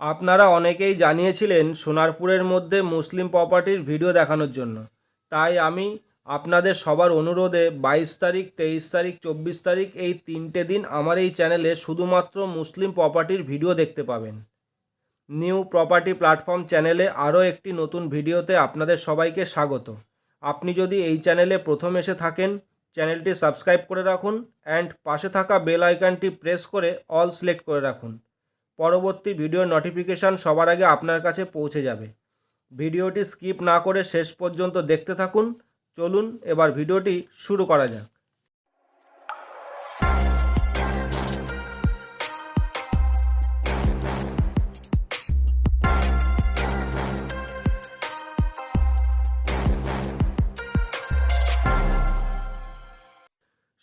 আপনারা অনেকেই জানিয়েছিলেন সোনারপুরের মধ্যে মুসলিম প্রপার্টির ভিডিও দেখানোর জন্য। তাই আমি আপনাদের সবার অনুরোধে বাইশ তারিখ, তেইশ তারিখ, চব্বিশ তারিখ এই তিনটে দিন আমার এই চ্যানেলে শুধুমাত্র মুসলিম প্রপার্টির ভিডিও দেখতে পাবেন। নিউ প্রপার্টি প্ল্যাটফর্ম চ্যানেলে আরও একটি নতুন ভিডিওতে আপনাদের সবাইকে স্বাগত। আপনি যদি এই চ্যানেলে প্রথম এসে থাকেন চ্যানেলটি সাবস্ক্রাইব করে রাখুন অ্যান্ড পাশে থাকা বেল আইকনটি প্রেস করে অল সিলেক্ট করে রাখুন। পরবর্তী ভিডিওর নোটিফিকেশান সবার আগে আপনার কাছে পৌঁছে যাবে। ভিডিওটি স্কিপ না করে শেষ পর্যন্ত দেখতে থাকুন। চলুন, এবার ভিডিওটি শুরু করা যাক।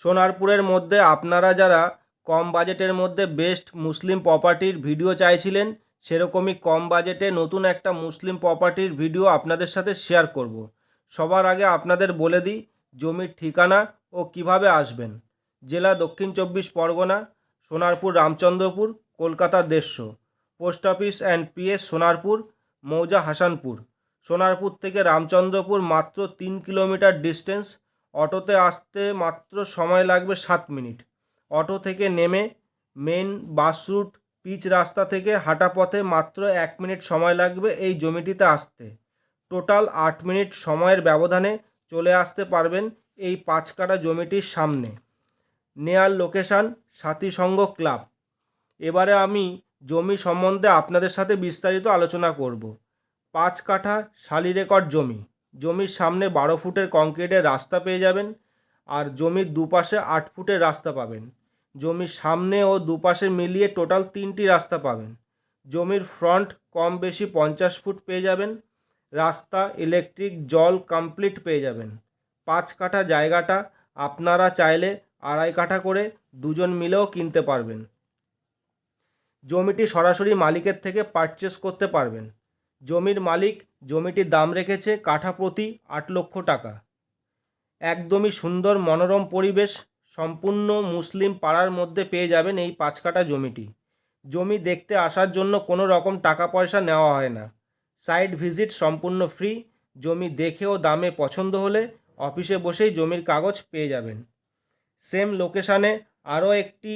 সোনারপুরের মধ্যে আপনারা যারা কম বাজেটের মধ্যে বেস্ট মুসলিম প্রপার্টির ভিডিও চাইছিলেন, সেরকমই কম বাজেটে নতুন একটা মুসলিম প্রপার্টির ভিডিও আপনাদের সাথে শেয়ার করব। সবার আগে আপনাদের বলে দিই জমির ঠিকানা ও কীভাবে আসবেন। জেলা দক্ষিণ চব্বিশ পরগনা, সোনারপুর রামচন্দ্রপুর, কলকাতা দেড়শো। Post office and PS Sonarpur, মৌজা হাসানপুর। সোনারপুর থেকে রামচন্দ্রপুর মাত্র তিন কিলোমিটার ডিস্টেন্স, অটোতে আসতে মাত্র সময় লাগবে সাত মিনিট। অটো থেকে নেমে মেন বাস রুট পিচ রাস্তা থেকে হাঁটা পথে মাত্র এক মিনিট সময় লাগবে এই জমিটিতে আসতে। টোটাল আট মিনিট সময়ের ব্যবধানে চলে আসতে পারবেন এই পাঁচ কাটা জমিটির সামনে। নেয়ার লোকেশান সাথী সংঘ ক্লাব। এবারে আমি জমি সম্বন্ধে আপনাদের সাথে বিস্তারিত আলোচনা করব। পাঁচ কাঠা শালি রেকর্ড জমি। জমির সামনে বারো ফুটের কংক্রিটের রাস্তা পেয়ে যাবেন আর জমির দুপাশে আট ফুটের রাস্তা পাবেন। জমির সামনে ও দুপাশে মিলিয়ে টোটাল তিনটি রাস্তা পাবেন। জমির ফ্রন্ট কম বেশি পঞ্চাশ ফুট পেয়ে যাবেন। রাস্তা, ইলেকট্রিক, জল কমপ্লিট পেয়ে যাবেন। পাঁচ কাঠা জায়গাটা আপনারা চাইলে আড়াই কাঠা করে দুজন মিলেও কিনতে পারবেন। জমিটি সরাসরি মালিকের থেকে পারচেস করতে পারবেন। জমির মালিক জমিটির দাম রেখেছে কাঠা প্রতি আট লক্ষ টাকা। একদমই সুন্দর, মনোরম পরিবেশ সম্পূর্ণ মুসলিম পাড়ার মধ্যে পেয়ে যাবেন এই পাঁচ কাটা জমিটি। জমি দেখতে আসার জন্য কোনো রকম টাকা পয়সা নেওয়া হয় না। সাইট ভিজিট সম্পূর্ণ ফ্রি। জমি দেখে ও দামে পছন্দ হলে অফিসে বসেই জমির কাগজ পেয়ে যাবেন। সেম লোকেশানে আরও একটি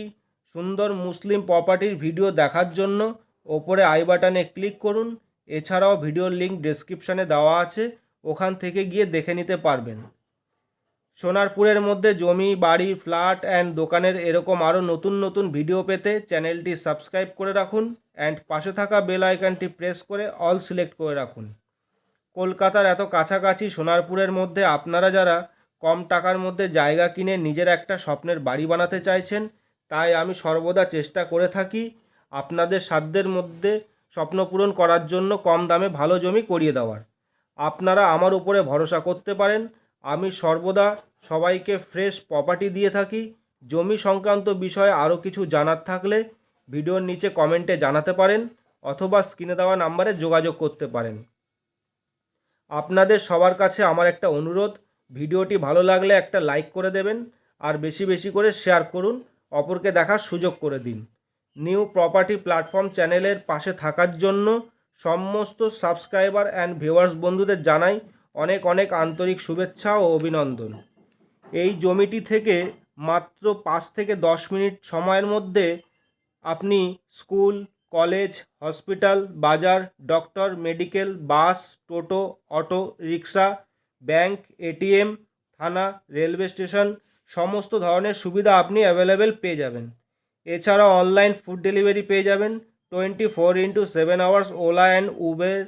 সুন্দর মুসলিম প্রপার্টির ভিডিও দেখার জন্য ওপরে আই বাটনে ক্লিক করুন। এছাড়াও ভিডিওর লিঙ্ক ডেসক্রিপশানে দেওয়া আছে। ওখান থেকে গিয়ে দেখে নিতে পারবেন। সোনারপুরের মধ্যে জমি, বাড়ি, ফ্ল্যাট অ্যান্ড দোকানের এরকম আরও নতুন নতুন ভিডিও পেতে চ্যানেলটি সাবস্ক্রাইব করে রাখুন অ্যান্ড পাশে থাকা বেল আইকনটি প্রেস করে অল সিলেক্ট করে রাখুন। কলকাতার এত কাছাকাছি সোনারপুরের মধ্যে আপনারা যারা কম টাকার মধ্যে জায়গা কিনে নিজের একটা স্বপ্নের বাড়ি বানাতে চাইছেন, তাই আমি সর্বদা চেষ্টা করে থাকি আপনাদের সাধ্যের মধ্যে স্বপ্ন পূরণ করার জন্য কম দামে ভালো জমি করিয়ে দেওয়ার। আপনারা আমার উপরে ভরসা করতে পারেন, আমি সর্বদা সবাইকে ফ্রেশ প্রপার্টি দিয়ে থাকি। জমি সংক্রান্ত বিষয়ে আরও কিছু জানার থাকলে ভিডিওর নিচে কমেন্টে জানাতে পারেন অথবা স্ক্রিনে দেওয়া নাম্বারে যোগাযোগ করতে পারেন। আপনাদের সবার কাছে আমার একটা অনুরোধ, ভিডিওটি ভালো লাগলে একটা লাইক করে দেবেন আর বেশি বেশি করে শেয়ার করুন, অপরকে দেখার সুযোগ করে দিন। নিউ প্রপার্টি প্ল্যাটফর্ম চ্যানেলের পাশে থাকার জন্য সমস্ত সাবস্ক্রাইবার অ্যান্ড ভিউয়ার্স বন্ধুদের জানাই অনেক অনেক আন্তরিক শুভেচ্ছা ও অভিনন্দন। এই জমিটি থেকে মাত্র পাঁচ থেকে দশ মিনিট সময়ের মধ্যে আপনি স্কুল, কলেজ, হসপিটাল, বাজার, doctor, medical, bus, toto, auto, rickshaw, bank, ATM, থানা, রেলওয়ে স্টেশন, সমস্ত ধরনের সুবিধা আপনি অ্যাভেলেবেল পেয়ে যাবেন। এছাড়া অনলাইন ফুড ডেলিভারি পেয়ে যাবেন, twenty four into seven hours Ola and Uber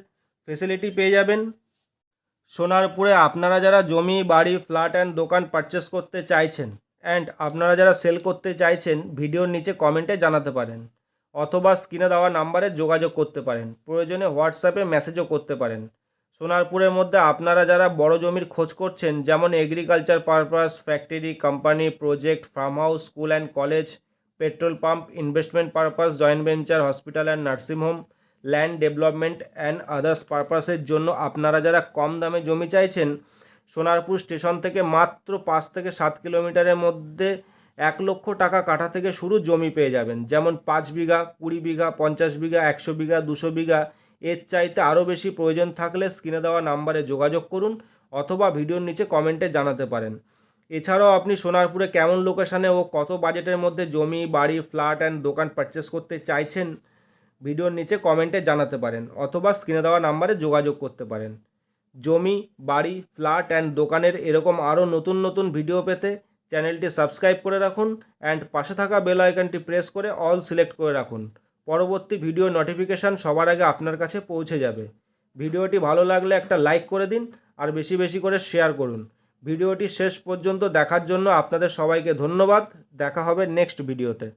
facility পেয়ে যাবেন। সোনারপুরে আপনারা যারা জমি, বাড়ি, ফ্ল্যাট অ্যান্ড দোকান পারচেস করতে চাইছেন অ্যান্ড আপনারা যারা সেল করতে চাইছেন ভিডিওর নিচে কমেন্টে জানাতে পারেন অথবা স্ক্রিনে দেওয়া নাম্বারে যোগাযোগ করতে পারেন। প্রয়োজনে হোয়াটসঅ্যাপে মেসেজও করতে পারেন। সোনারপুরের মধ্যে আপনারা যারা বড় জমির খোঁজ করছেন, যেমন agriculture purpose factory company project farm house school and college petrol pump investment purpose joint venture hospital and nursing home land development and others পারপাসের জন্য আপনারা যারা কম দামে জমি চাইছেন, সোনারপুর স্টেশন থেকে মাত্র পাঁচ থেকে সাত কিলোমিটারের মধ্যে এক লক্ষ টাকা কাঠা থেকে শুরু জমি পেয়ে যাবেন। যেমন পাঁচ বিঘা, কুড়ি বিঘা, পঞ্চাশ বিঘা, একশো বিঘা, দুশো বিঘা, এর চাইতে আরও বেশি প্রয়োজন থাকলে স্ক্রিনে দেওয়া নাম্বারে যোগাযোগ করুন অথবা ভিডিওর নিচে কমেন্টে জানাতে পারেন। এছাড়াও আপনি সোনারপুরে কেমন লোকেশানে ও কত বাজেটের মধ্যে জমি, বাড়ি ফ্ল্যাট অ্যান্ড দোকান পারচেস করতে চাইছেন ভিডিওর নিচে কমেন্টে জানাতে পারেন অথবা স্ক্রিনে দেওয়া নাম্বারে যোগাযোগ করতে পারেন। জমি, বাড়ি ফ্ল্যাট অ্যান্ড দোকানের এরকম আরও নতুন নতুন ভিডিও পেতে চ্যানেলটি সাবস্ক্রাইব করে রাখুন অ্যান্ড পাশে থাকা বেল আইকনটি প্রেস করে অল সিলেক্ট করে রাখুন। পরবর্তী ভিডিও নোটিফিকেশান সবার আগে আপনার কাছে পৌঁছে যাবে। ভিডিওটি ভালো লাগলে একটা লাইক করে দিন আর বেশি বেশি করে শেয়ার করুন। ভিডিওটি শেষ পর্যন্ত দেখার জন্য আপনাদের সবাইকে ধন্যবাদ। দেখা হবে নেক্সট ভিডিওতে